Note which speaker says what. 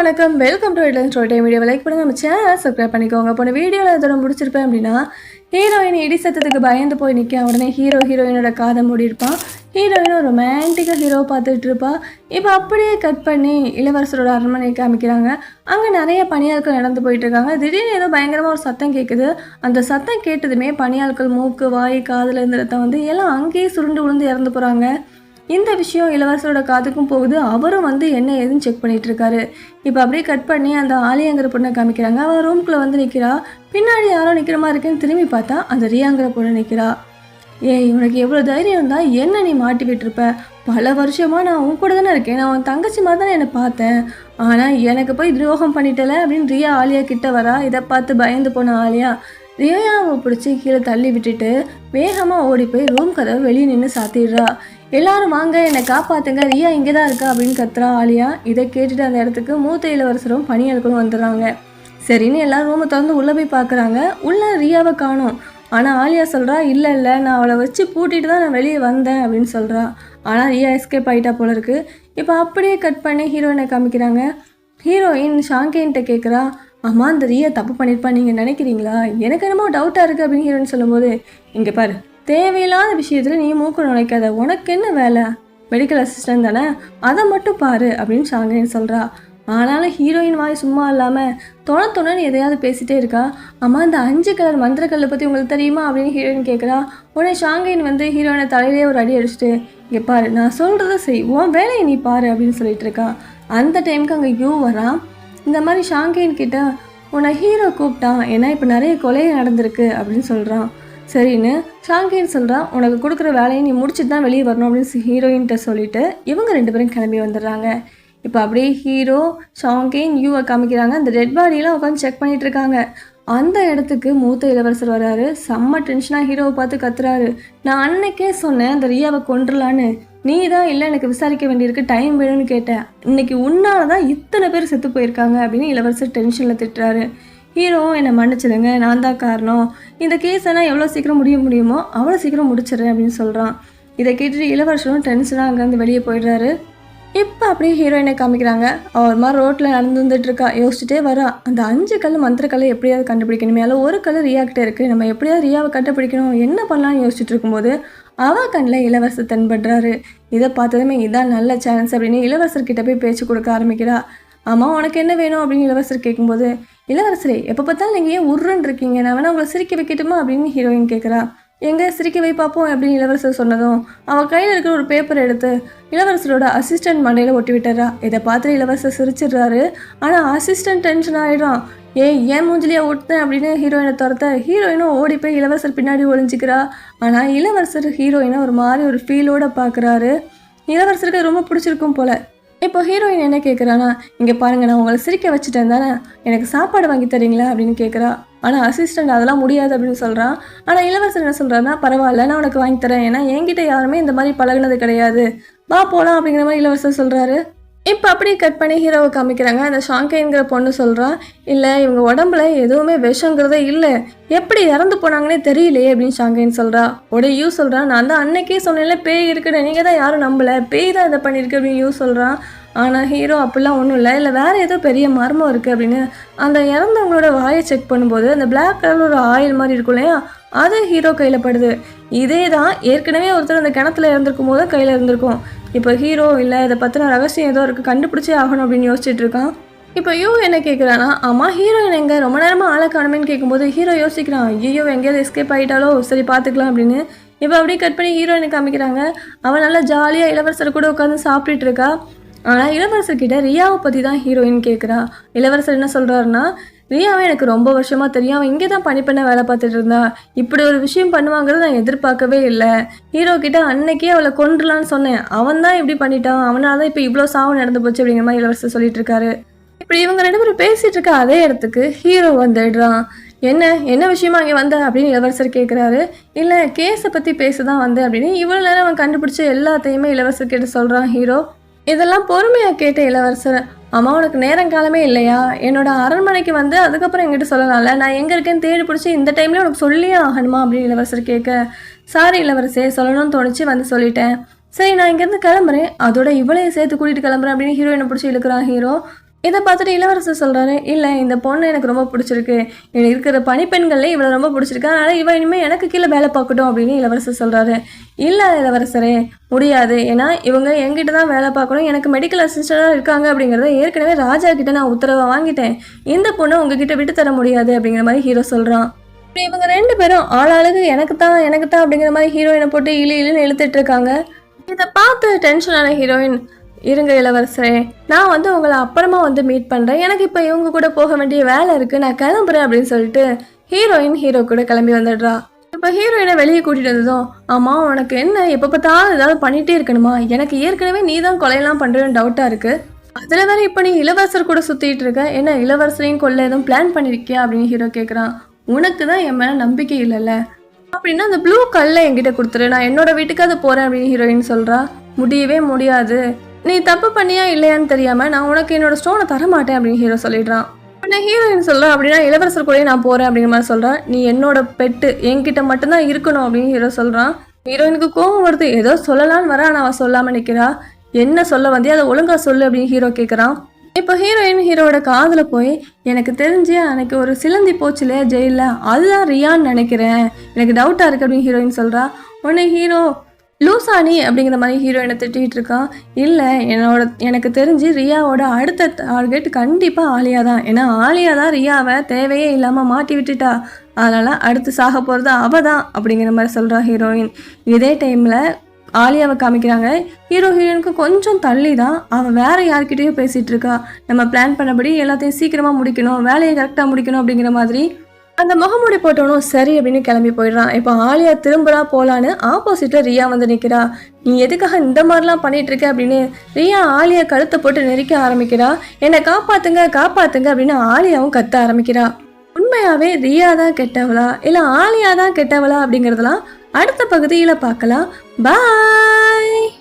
Speaker 1: வணக்கம். Welcome to இட்லன் story time video like பண்ணுங்கள் நம்ம சேனலை சப்ஸ்கிரைப் பண்ணிக்கோங்க. போன வீடியோவில் இதோட முடிச்சிருப்பேன் அப்படின்னா ஹீரோயின் இடி சத்தத்துக்கு பயந்து போய் நிற்க உடனே ஹீரோ ஹீரோயினோட காதை மூடி இருப்பான் ஹீரோயினும் ரொமான்டிக்காக ஹீரோ பார்த்துட்டு இருப்பா. இப்போ அப்படியே கட் பண்ணி இளவரசரோட அரண்மனை காமிக்கிறாங்க. அங்கே நிறைய பணியாட்கள் நடந்து போயிட்டு இருக்காங்க. திடீர்னு ஏதோ பயங்கரமாக ஒரு சத்தம் கேட்குது அந்த சத்தம் கேட்டதுமே பணியாட்கள் மூக்கு வாய் காதில் இருந்த வந்து எல்லாம் அங்கேயே சுருண்டு விழுந்து இறந்து போகிறாங்க இந்த விஷயம் இளவரசரோட காதுக்கும் போகுது. அவரும் வந்து என்ன ஏதுன்னு செக் பண்ணிட்டு இருக்காரு. இப்போ அப்படியே கட் பண்ணி அந்த ஆலியாங்கிற பொண்ணை காமிக்கிறாங்க. அவன் ரூம்குள்ளே வந்து நிற்கிறா பின்னாடி யாரோ நிற்கிற மாதிரி இருக்குன்னு திரும்பி பார்த்தா அந்த ரியாங்கிற பொண்ணு நிற்கிறா ஏய் உனக்கு எவ்வளோ தைரியம் இருந்தால் என்ன நீ மாட்டிக்கிட்டு இருப்ப? பல வருஷமாக நான் உன் கூட தானே இருக்கேன். நான் உன் தங்கச்சி மாதிரி தானே என்னை பார்த்தேன். ஆனால் எனக்கு போய் துரோகம் பண்ணிட்டல அப்படின்னு ரியா ஆலியா கிட்ட வரா. இதை பார்த்து பயந்து போன ஆலியா ரியாவை பிடிச்சி கீழே தள்ளி விட்டுட்டு வேகமாக ஓடி போய் ரூம் கதவை வெளியே நின்று சாத்திடுறா. எல்லாரும் வாங்க என்னை காப்பாத்துங்க ரியா இங்கே தான் இருக்கா அப்படின்னு கத்துறா ஆலியா. இதை கேட்டுட்டு அந்த இடத்துக்கு மூத்த இளவரசரும் பணியாளர்களும் வந்துடுறாங்க. சரின்னு எல்லாரும் ரூமை திறந்து உள்ளே போய் பார்க்குறாங்க உள்ளே ரியாவை காணும். ஆனால் ஆலியா சொல்கிறா இல்லை இல்லை நான் அவளை வச்சு பூட்டிட்டு தான் நான் வெளியே வந்தேன் அப்படின்னு சொல்கிறா ஆனால் ரியா எஸ்கேப் ஆகிட்டா போல இருக்கு. இப்போ அப்படியே கட் பண்ணி ஹீரோயினை காமிக்கிறாங்க. ஹீரோயின் ஷாங்கேன்ட்ட கேட்குறா அம்மா அந்த ரியா தப்பு பண்ணியிருப்பா நீங்கள் நினைக்கிறீங்களா? எனக்கு என்னமோ டவுட்டாக இருக்குது அப்படின்னு ஹீரோயின் சொல்லும்போது இங்கே பாரு தேவையில்லாத விஷயத்தில் நீ மூக்கு நுழைக்காத. உனக்கு என்ன வேலை? மெடிக்கல் அசிஸ்டன்ட் தானே? அதை மட்டும் பாரு அப்படின்னு ஷாங்கேன் சொல்கிறா ஆனாலும் ஹீரோயின் வாய் சும்மா இல்லாமல் தொண தொணன்னு எதையாவது பேசிட்டே இருக்கா? அம்மா இந்த அஞ்சு கலர் மந்திரக்கல்லை பற்றி உங்களுக்கு தெரியுமா அப்படின்னு ஹீரோயின் கேட்குறா உடனே ஷாங்கைன் வந்து ஹீரோயினை தலையிலே ஒரு அடி அடிச்சுட்டு இங்கே பாரு நான் சொல்கிறத செய். உன் வேலையை நீ பாரு அப்படின்னு சொல்லிட்டு இருக்கா. அந்த டைமுக்கு அங்கே யூ வரான் இந்த மாதிரி ஷாங்கைன் கிட்ட உன்னை ஹீரோ கூப்பிட்டான். ஏன்னா இப்போ நிறைய கொலை நடந்திருக்கு அப்படின்னு சொல்கிறான் சரின்னு ஷாங்கேன் சொல்கிறான் உனக்கு கொடுக்குற வேலையை நீ முடிச்சுட்டு தான் வெளியே வரணும் அப்படின்னு ஹீரோயின்கிட்ட சொல்லிட்டு இவங்க ரெண்டு பேரும் கிளம்பி வந்துடுறாங்க. இப்போ அப்படியே ஹீரோ ஷாங்கேன் யூவை காமிக்கிறாங்க. அந்த டெட் பாடியெலாம் உட்காந்து செக் பண்ணிட்டு இருக்காங்க. அந்த இடத்துக்கு மூத்த இளவரசர் வராரு செம்ம டென்ஷனாக ஹீரோவை பார்த்து கத்துறாரு. நான் அன்னைக்கே சொன்னேன் அந்த ரியாவை கொண்டுலான்னு நீ தான் இல்லை எனக்கு விசாரிக்க வேண்டியிருக்கு. டைம் வேணும்னு கேட்டேன். இன்னைக்கு உன்னால தான் இத்தனை பேர் செத்து போயிருக்காங்க அப்படின்னு இளவரசர் டென்ஷனில் திட்டுறாரு. ஹீரோவும் என்னை மன்னிச்சிடுங்க நான் தான் காரணம். இந்த கேஸ் எல்லாம் எவ்வளோ சீக்கிரம் முடிய முடியுமோ அவ்வளோ சீக்கிரம் முடிச்சிடுறேன் அப்படின்னு சொல்கிறான் இதை கேட்டுட்டு இளவரசரும் டென்ஷனாக அங்கேருந்து வெளியே போயிடுறாரு. இப்போ அப்படியே ஹீரோயினை காமிக்கிறாங்க? அவர் மாதிரி ரோட்டில் நடந்து வந்துட்டு இருக்கா? யோசிச்சுட்டே வரா. அந்த அஞ்சு கல் மந்திரக்கல்லை எப்படியாவது கண்டுபிடிக்கணுமே அதில் ஒரு கல் ரியாக்டே இருக்குது நம்ம எப்படியாவது ரியாவை கண்டுபிடிக்கணும் என்ன பண்ணலாம்னு யோசிச்சுட்டு இருக்கும்போது அவ கண்ணில் இளவரசர் தென்படுறாரு. இதை பார்த்ததுமே இதான் நல்ல சான்ஸ் அப்படின்னு இளவரசர்கிட்ட போய் பேச்சு கொடுக்க ஆரம்பிக்கிறா. ஆமாம் உனக்கு என்ன வேணும் அப்படின்னு இளவரசர் கேட்கும்போது இளவரசரே எப்போ பார்த்தாலும் நீங்கள் ஏன் உருன்னு இருக்கீங்க? நான் வேணா உங்களை சிரிக்க வைக்கட்டுமா? அப்படின்னு ஹீரோயின் கேட்குறா எங்கே சிரிக்க வை பார்ப்போம் அப்படின்னு இளவரசர் சொன்னதும் அவள் கையில் இருக்கிற ஒரு பேப்பர் எடுத்து இளவரசரோட அசிஸ்டன்ட் மண்டையில் ஒட்டி விட்டுறா. இதை பார்த்து இளவரசர் சிரிச்சிடுறாரு. ஆனால் அசிஸ்டன்ட் டென்ஷன் ஆகிடும் ஏய் ஏன் மூஞ்சிலியா ஒட்டினேன் அப்படின்னு ஹீரோயினை துரத்த ஹீரோயினும் ஓடி போய் இளவரசர் பின்னாடி ஒளிஞ்சிக்கிறா. ஆனால் இளவரசர் ஹீரோயினை ஒரு மாதிரி ஒரு ஃபீலோட பார்க்குறாரு இளவரசருக்கு ரொம்ப பிடிச்சிருக்கும் போல. இப்போ ஹீரோயின் என்ன கேட்குறானா இங்கே பாருங்க நான் உங்களை சிரிக்க வச்சுட்டேன் தானே எனக்கு சாப்பாடு வாங்கி தரீங்களா? அப்படின்னு கேட்குறா ஆனால் அசிஸ்டண்ட் அதெல்லாம் முடியாது அப்படின்னு சொல்கிறான் ஆனால் இளவரசர் என்ன சொல்கிறாருன்னா பரவாயில்ல நான் உனக்கு வாங்கி தரேன். ஏன்னா என்கிட்ட யாருமே இந்த மாதிரி பழகுனது கிடையாது. வா போகலாம் அப்படிங்கிற மாதிரி இளவரசர் சொல்கிறாரு இப்போ அப்படியே கட் பண்ணி ஹீரோவை காமிக்கிறாங்க. அந்த ஷாங்கைங்கிற பொண்ணு சொல்கிறா இல்லை இவங்க உடம்புல எதுவுமே விஷங்கிறதே இல்லை. எப்படி இறந்து போனாங்கன்னே தெரியலையே அப்படின்னு ஷாங்கைன்னு சொல்கிறா உடைய யூ சொல்கிறான் நான் தான் அன்னைக்கே சொன்னேன்ல பேய் இருக்குன்னு. நீங்கள் தான் யாரும் நம்பலை. பேய் தான் இதை பண்ணியிருக்கு அப்படின்னு யூ சொல்கிறான் ஆனால் ஹீரோ அப்படிலாம் ஒன்றும் இல்லை. இல்லை வேறு ஏதோ பெரிய மர்மம் இருக்குது அப்படின்னு அந்த இறந்தவங்களோட வாயை செக் பண்ணும்போது அந்த பிளாக் கலர் ஒரு ஆயில் மாதிரி இருக்கும் இல்லையா? அது ஹீரோ கையில் படுது. இதே தான் ஏற்கனவே ஒருத்தர் அந்த கிணத்துல இறந்துருக்கும் போது கையில் இருந்திருக்கும். இப்போ ஹீரோ இல்லை இதை பற்றின ரகசியம் ஏதோ இருக்குது கண்டுபிடிச்சே ஆகணும் அப்படின்னு யோசிச்சுட்டு இருக்கான். இப்போ யூ என்ன கேட்குறானா ஆமாம் ஹீரோயின் எங்கே? ரொம்ப நேரமாக ஆளை காணுமேன்னு கேட்கும்போது ஹீரோ யோசிக்கிறான் ஐயோ எங்கேயாவது எஸ்கேப் ஆகிட்டாலோ சரி பார்த்துக்கலாம் அப்படின்னு. இப்போ அப்படியே கட் பண்ணி ஹீரோயினை காமிக்கிறாங்க. அவள் நல்லா ஜாலியாக இளவரசர் கூட உட்காந்து சாப்பிட்டுட்டு இருக்கா. ஆனால் இளவரசர்கிட்ட ரியாவை பற்றி தான் ஹீரோயின் கேட்குறா இளவரசர் என்ன சொல்கிறாருன்னா ரியாவை எனக்கு ரொம்ப வருஷமாக தெரியும். அவன் இங்கே தான் பணி பண்ண வேலை பார்த்துட்டு இருந்தா. இப்படி ஒரு விஷயம் பண்ணுவாங்கிறது நான் எதிர்பார்க்கவே இல்லை. ஹீரோ கிட்ட அன்னைக்கே அவளை கொண்டுலான்னு சொன்னேன். அவன் தான் இப்படி பண்ணிட்டான். அவனால தான் இப்போ இவ்வளோ சாவு நடந்து போச்சு அப்படிங்கிற மாதிரி இளவரசர் சொல்லிட்டு இருக்காரு இப்படி இவங்க ரெண்டு பேரும் பேசிகிட்டு இருக்க அதே இடத்துக்கு ஹீரோ வந்துடுறான். என்ன? என்ன விஷயமா இங்கே வந்த? அப்படின்னு இளவரசர் கேட்குறாரு இல்லை கேஸை பற்றி பேச தான் வந்தேன் அப்படின்னு இவ்வளோ நேரம் அவன் கண்டுபிடிச்ச எல்லாத்தையுமே இளவரசர் கிட்ட சொல்கிறான் ஹீரோ இதெல்லாம் பொறுமையாக கேட்ட இளவரசர் அம்மா உனக்கு நேரம் காலமே இல்லையா? என்னோட அரண்மனைக்கு வந்து அதுக்கப்புறம் எங்கிட்ட சொல்லலாம்ல. நான் எங்கே இருக்கேன்னு தேடி பிடிச்சி இந்த டைம்ல உனக்கு சொல்லியே ஆகணுமா? அப்படின்னு இளவரசர் கேட்க சாரி இளவரசே சொல்லணும்னு தோணிச்சு வந்து சொல்லிட்டேன். சரி நான் இங்கேருந்து கிளம்புறேன். அதோட இவளையும் சேர்த்து கூட்டிகிட்டு கிளம்புறேன் அப்படின்னு ஹீரோயினை பிடிச்சி இழுக்கிறான் ஹீரோ இதை பார்த்துட்டு இளவரசர் சொல்கிறாரு இல்லை இந்த பொண்ணு எனக்கு ரொம்ப பிடிச்சிருக்கு. எனக்கு இருக்கிற பணிப்பெண்கள்ல இவளை ரொம்ப பிடிச்சிருக்கு. அதனால் இவன் இனிமேல் எனக்கு கீழே வேலை பார்க்கட்டும் அப்படின்னு இளவரசர் சொல்கிறாரு இல்லை இளவரசரே முடியாது. ஏன்னா இவங்க எங்கிட்ட தான் வேலை பார்க்கணும். எனக்கு மெடிக்கல் அசிஸ்டண்டாக இருக்காங்க அப்படிங்கிறத ஏற்கனவே ராஜா கிட்ட நான் உத்தரவை வாங்கிட்டேன். இந்த பொண்ணை உங்ககிட்ட விட்டு தர முடியாது அப்படிங்கிற மாதிரி ஹீரோ சொல்கிறான் இப்போ இவங்க ரெண்டு பேரும் ஆளாளுக்கு எனக்கு தான் எனக்கு தான் அப்படிங்கிற மாதிரி ஹீரோயினை போட்டு இழு இழுன்னு இழுத்துட்டு இருக்காங்க. இதை பார்த்து டென்ஷனான ஹீரோயின் இருங்க இளவரசரே. நான் வந்து உங்களை அப்புறமா வந்து மீட் பண்ணுறேன் எனக்கு இப்போ இவங்க கூட போக வேண்டிய வேலை இருக்குது நான் கிளம்புறேன் அப்படின்னு சொல்லிட்டு ஹீரோயின் ஹீரோ கூட கிளம்பி வந்துடுறா. இப்போ ஹீரோயினை வெளியே கூட்டிகிட்டு வந்ததும் ஆமாம் உனக்கு என்ன? எப்போ பார்த்தாலும் ஏதாவது பண்ணிகிட்டே இருக்கணுமா? எனக்கு ஏற்கனவே நீ தான் கொலையெல்லாம் பண்ணுறேன்னு டவுட்டாக இருக்குது அதில் வேற இப்போ நீ இளவரசர் கூட சுற்றிட்டு இருக்க. என்ன இளவரசரையும் கொள்ள எதுவும் பிளான் பண்ணியிருக்கியா அப்படின்னு ஹீரோ கேட்குறான் உனக்கு தான் என் மேலே நம்பிக்கை இல்லைல்ல. அப்படின்னா அந்த ப்ளூ கல்லை என்கிட்ட கொடுத்துரு. நான் என்னோட வீட்டுக்கு அது போகிறேன் அப்படின்னு ஹீரோயின் சொல்கிறா முடியவே முடியாது. நீ தப்பு பண்ணியா இல்லையான்னு தெரியாம நான் உனக்கு என்னோட ஸ்டோனை தர மாட்டேன் அப்படின்னு ஹீரோ சொல்லிடுறான். உடனே ஹீரோயின் சொல்ல அப்படின்னா இளவரசர் கூடயே நான் போறேன் அப்படிங்கிற மாதிரி சொல்றா நீ என்னோட பெட்டு என்கிட்ட மட்டும்தான் இருக்கணும் அப்படின்னு ஹீரோ சொல்றான். ஹீரோயினுக்கு கோவம் வருது. ஏதோ சொல்லலான்னு வர ஆனால் அவ சொல்லாம நிக்கிறா. என்ன சொல்ல வந்தியா? அதை ஒழுங்கா சொல்லு அப்படின்னு ஹீரோ கேட்குறான் இப்போ ஹீரோயின் ஹீரோவோட காதில் போய் எனக்கு தெரிஞ்சு அன்னைக்கு ஒரு சிலந்தி போச்சு இல்லையா ஜெயிலில். அதுதான் ரியான்னு நினைக்கிறேன். எனக்கு டவுட்டாக இருக்கு அப்படின்னு ஹீரோயின் சொல்றா. உடனே ஹீரோ லூசானி அப்படிங்கிற மாதிரி ஹீரோயினை திட்டிகிட்டு இருக்கான் இல்லை என்னோட எனக்கு தெரிஞ்சு ரியாவோட அடுத்த டார்கெட் கண்டிப்பாக ஆலியா தான். ஏன்னா ஆலியா தான் ரியாவை தேவையே இல்லாமல் மாட்டி விட்டுட்டா. அதனால் அடுத்து சாக போகிறது அவ தான் அப்படிங்கிற மாதிரி சொல்கிறா ஹீரோயின் இதே டைமில் ஆலியாவை காமிக்கிறாங்க. ஹீரோ ஹீரோயினுக்கு கொஞ்சம் தள்ளி தான். அவள் வேறு யார்கிட்டேயோ பேசிகிட்டு இருக்கா. நம்ம பிளான் பண்ணபடி எல்லாத்தையும் சீக்கிரமாக முடிக்கணும் வேலையை கரெக்டாக முடிக்கணும் அப்படிங்கிற மாதிரி அந்த முகமூடி போட்டவனும் சரி அப்படின்னு கிளம்பி போயிடுறான். இப்போ ஆலியா திரும்புறா போலான்னு ஆப்போசிட்டில் ரியா வந்து நிற்கிறா நீ எதுக்காக இந்த மாதிரிலாம் பண்ணிட்டு இருக்க அப்படின்னு ரியா ஆலியா கழுத்தை போட்டு நெரிக்க ஆரம்பிக்கிறா. என்னை காப்பாத்துங்க காப்பாத்துங்க அப்படின்னு ஆலியாவும் கத்த ஆரம்பிக்கிறா. உண்மையாவே ரியா தான் கெட்டவளா? இல்லை ஆலியா தான் கெட்டவளா அப்படிங்கிறதெல்லாம் அடுத்த பகுதியில் பார்க்கலாம். பாய்